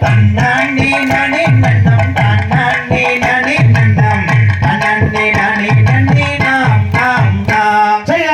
தன்னாண்டி நனி நன்னம் தன்னாண்டி நனி நன்னம் தன்னாண்டி நனி நன்னி நாம் நாம் நாம். செய்த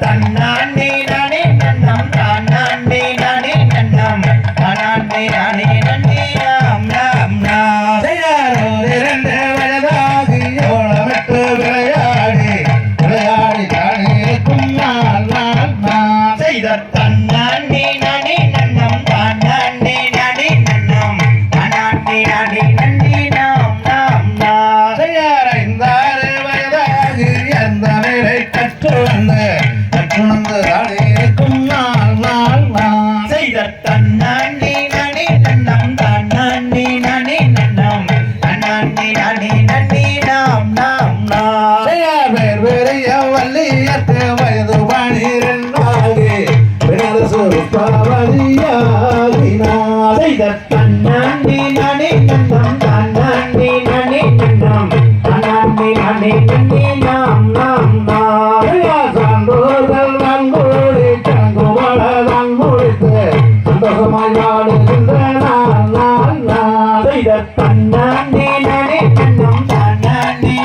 தன்னாண்டி நனி நன்னம் தன்னாண்டி நனி நன்னம் தன்னாண்டி நனி நன்னி நாம் நாம் நாம் செய்த தன்னாண்டி நனி நன்னம் தன்னாண்டி நனி நன்னம். தன்னாண்டி நனி செய்த தன்னாண்டி நனி நன்னம் தன்னாண்டி நனி நன்னம். தன்னாண்டி நனி நன்னி நாம் நாம் நாம். வயது பனிரெண்டாவது சுகமாய் வாழுகின்ற நான் நான் நான் செய்த தன்னாண்டி நனி நன்னம் தன்னாண்டி